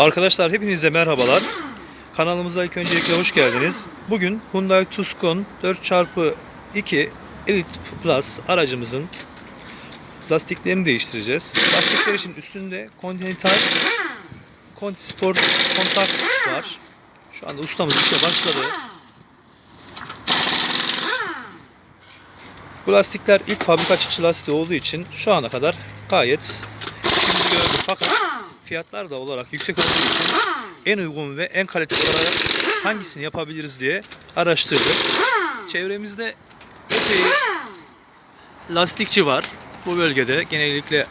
Arkadaşlar hepinize merhabalar. Kanalımıza ilk öncelikle hoş geldiniz. Bugün Hyundai Tucson 4x2 Elite Plus aracımızın lastiklerini değiştireceğiz. Lastikler için üstünde Continental Conti Sport Contact var. Şu anda ustamız işe başladı. Bu lastikler ilk fabrika çıkışı lastiği olduğu için şu ana kadar gayet şimdi gördüm. Fakat fiyatlar da olarak yüksek olduğu için en uygun ve en kaliteli olarak hangisini yapabiliriz diye araştırdık. Çevremizde epey lastikçi var. Bu bölgede genellikle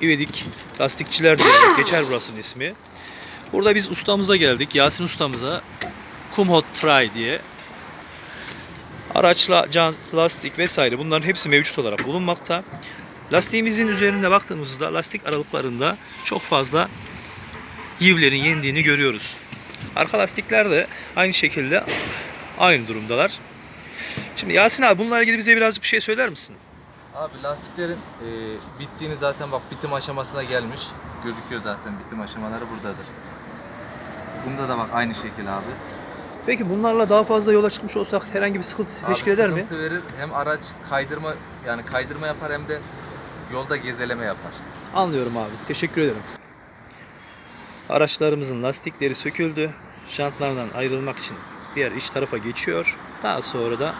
İvedik lastikçiler diye geçer burasının ismi. Burada biz ustamıza geldik. Yasin ustamıza Kumhot Try diye araçla jant, lastik vesaire bunların hepsi mevcut olarak bulunmakta. Lastiğimizin üzerinde baktığımızda lastik aralıklarında çok fazla yivlerin yendiğini görüyoruz. Arka lastikler de aynı şekilde aynı durumdalar. Şimdi Yasin abi bununla ilgili bize birazcık bir şey söyler misin? Abi lastiklerin e, bittiğini zaten bak bitim aşamasına gelmiş. Gözüküyor zaten bitim aşamaları buradadır. Bunda da bak aynı şekil abi. Peki bunlarla daha fazla yola çıkmış olsak herhangi bir sıkıntı Abi teşkil eder mi? sıkıntı verir. Hem araç kaydırma yani kaydırma yapar hem de yolda gezeleme yapar. Anlıyorum abi. Teşekkür ederim. Araçlarımızın lastikleri söküldü. Jantlardan ayrılmak için diğer iç tarafa geçiyor. Daha sonra da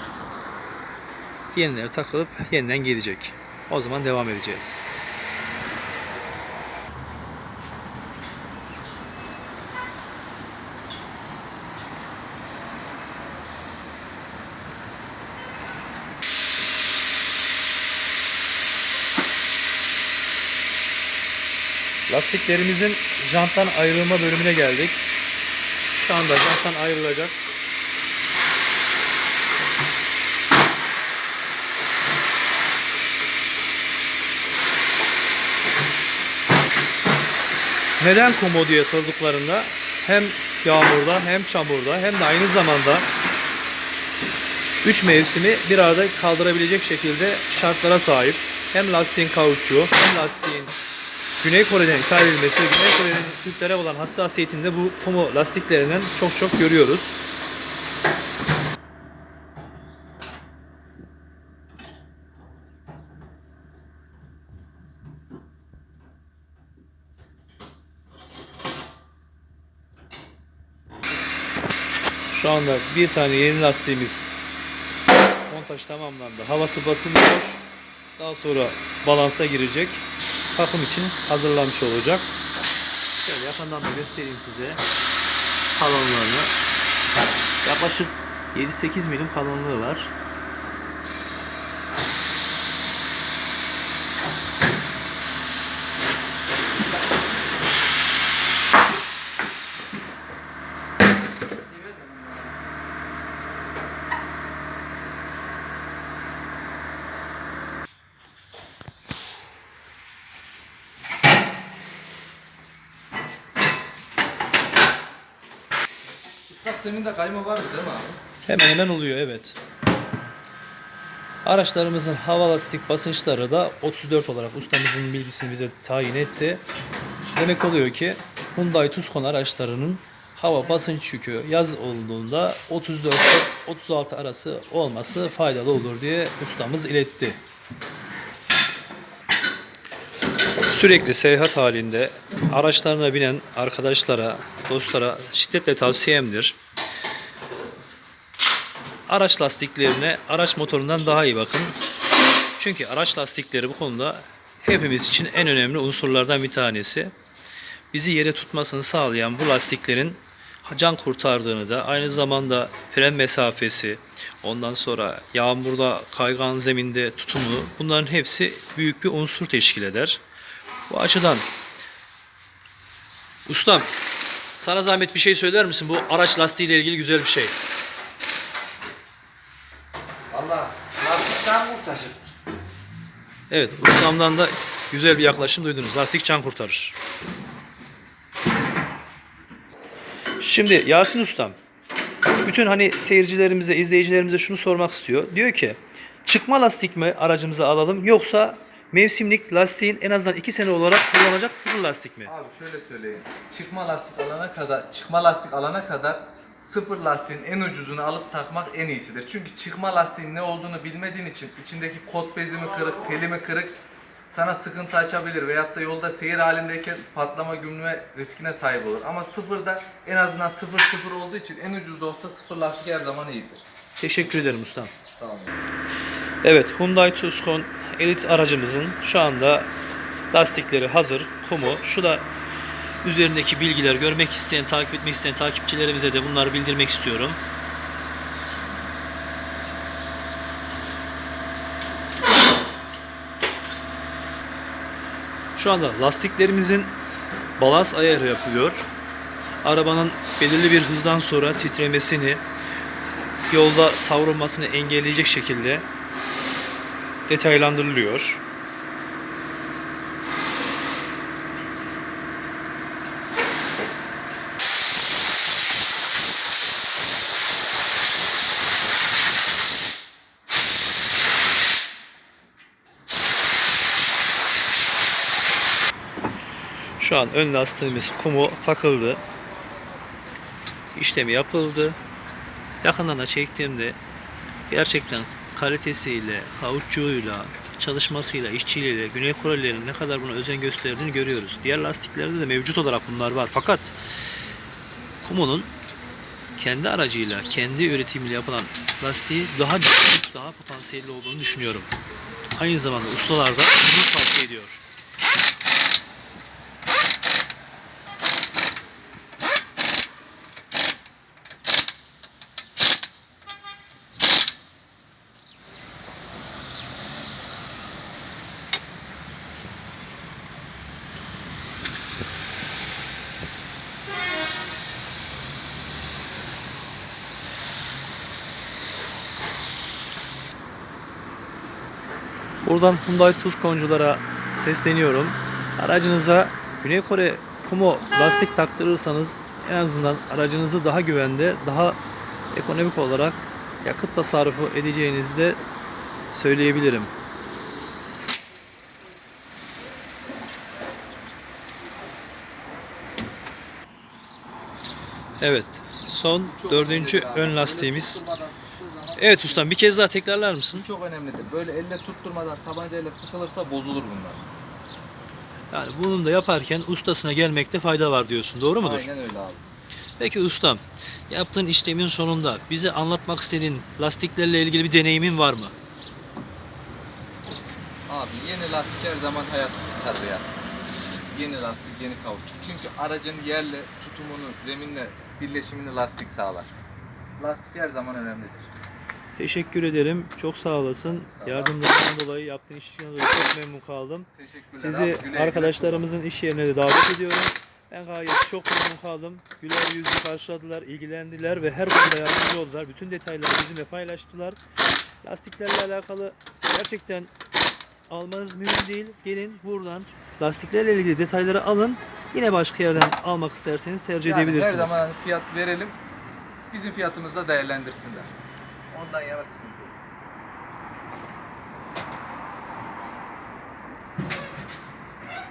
yenileri takılıp yeniden gelecek. O zaman devam edeceğiz. Lastiklerimizin janttan ayrılma bölümüne geldik. Şu anda janttan ayrılacak. Neden komo diye sorduklarında hem yağmurda hem çamurda hem de aynı zamanda 3 mevsimi bir arada kaldırabilecek şekilde şartlara sahip. Hem lastiğin kauçuğu hem lastiğin Güney Kore'den ithal edilmesi, Güney Kore'nin Türklere olan hassasiyetinde bu Komo lastiklerinden çok çok görüyoruz. Şu anda bir tane yeni lastiğimiz montaj tamamlandı. Havası basılıyor. Daha sonra balansa girecek. Takım için hazırlanmış olacak. Şöyle yakından da göstereyim size kalınlığını. Yaklaşık 7-8 milim kalınlığı var. Islak zeminde kayma var mı değil mi abi? Hemen hemen oluyor evet. Araçlarımızın hava lastik basınçları da 34 olarak ustamızın bilgisini bize tayin etti. Demek oluyor ki Hyundai Tucson araçlarının hava basınç yükü yaz olduğunda 34 36 arası olması faydalı olur diye ustamız iletti. Sürekli seyahat halinde araçlarına binen arkadaşlara, dostlara şiddetle tavsiyemdir. Araç lastiklerine araç motorundan daha iyi bakın. Çünkü araç lastikleri bu konuda hepimiz için en önemli unsurlardan bir tanesi. Bizi yere tutmasını sağlayan bu lastiklerin can kurtardığını da aynı zamanda fren mesafesi, ondan sonra yağmurda kaygan zeminde tutumu bunların hepsi büyük bir unsur teşkil eder. Bu açıdan ustam sana zahmet bir şey söyler misin? Bu araç lastiğiyle ilgili güzel bir şey. Valla lastikten kurtarır. Evet, ustamdan da güzel bir yaklaşım duydunuz. Lastik can kurtarır. Şimdi Yasin ustam, bütün hani seyircilerimize, izleyicilerimize şunu sormak istiyor. Diyor ki, çıkma lastik mi aracımıza alalım yoksa mevsimlik lastiğin en azından 2 sene olarak kullanacak sıfır lastik mi? Abi şöyle söyleyeyim. Çıkma lastik alana kadar, çıkma lastik alana kadar sıfır lastiğin en ucuzunu alıp takmak en iyisidir. Çünkü çıkma lastiğin ne olduğunu bilmediğin için içindeki kot bezi mi kırık, teli mi kırık sana sıkıntı açabilir veyahut da yolda seyir halindeyken patlama gümleme riskine sahip olur. Ama sıfırda en azından sıfır sıfır olduğu için en ucuz da olsa sıfır lastik her zaman iyidir. Teşekkür ederim ustam. Sağ olun. Evet Hyundai Tucson Elite aracımızın şu anda lastikleri hazır. Kumu. Şu da üzerindeki bilgiler görmek isteyen, takip etmek isteyen takipçilerimize de bunları bildirmek istiyorum. Şu anda lastiklerimizin balans ayarı yapılıyor. Arabanın belirli bir hızdan sonra titremesini, yolda savrulmasını engelleyecek şekilde detaylandırılıyor. Şu an ön lastiğimiz kumu takıldı. İşlemi yapıldı. Yakından da çektiğimde gerçekten kalitesiyle, kauçuğuyla, çalışmasıyla, işçiliğiyle Güney Korelilerin ne kadar buna özen gösterdiğini görüyoruz. Diğer lastiklerde de mevcut olarak bunlar var. Fakat Kumo'nun kendi aracıyla, kendi üretimiyle yapılan lastiği daha güçlü, daha potansiyelli olduğunu düşünüyorum. Aynı zamanda ustalar da bunu tavsiye ediyor. Buradan Hyundai Tucson'culara sesleniyorum. Aracınıza Güney Kore Kumo lastik taktırırsanız en azından aracınızı daha güvende, daha ekonomik olarak yakıt tasarrufu edeceğinizi de söyleyebilirim. Evet, son dördüncü ön lastiğimiz. Evet ustam bir kez daha tekrarlar mısın? Bu çok önemlidir. Böyle elle tutturmadan tabancayla sıkılırsa bozulur bunlar. Yani bunun da yaparken ustasına gelmekte fayda var diyorsun. Doğru mudur? Aynen öyle abi. Peki ustam, yaptığın işlemin sonunda bize anlatmak istediğin lastiklerle ilgili bir deneyimin var mı? Abi yeni lastik her zaman hayat kurtarır ya. Yeni lastik, yeni kauçuk. Çünkü aracın yerle tutumunu, zeminle birleşimini lastik sağlar. Lastik her zaman önemlidir. Teşekkür ederim. Çok sağ olasın. Sağ. Yardımlarından dolayı, yaptığın iş için dolayı çok memnun kaldım. Teşekkürler Sizi abi. Güle arkadaşlarımızın iş yerine de davet ediyorum. Ben gayet çok memnun kaldım. Güler yüzlü karşıladılar, ilgilendiler ve her konuda yardımcı oldular. Bütün detayları bizimle paylaştılar. Lastiklerle alakalı gerçekten almanız mühim değil. Gelin buradan lastiklerle ilgili detayları alın. Yine başka yerden almak isterseniz tercih Yani edebilirsiniz. her zaman fiyat verelim. Bizim fiyatımızda değerlendirsinler. ンライやらせてくれ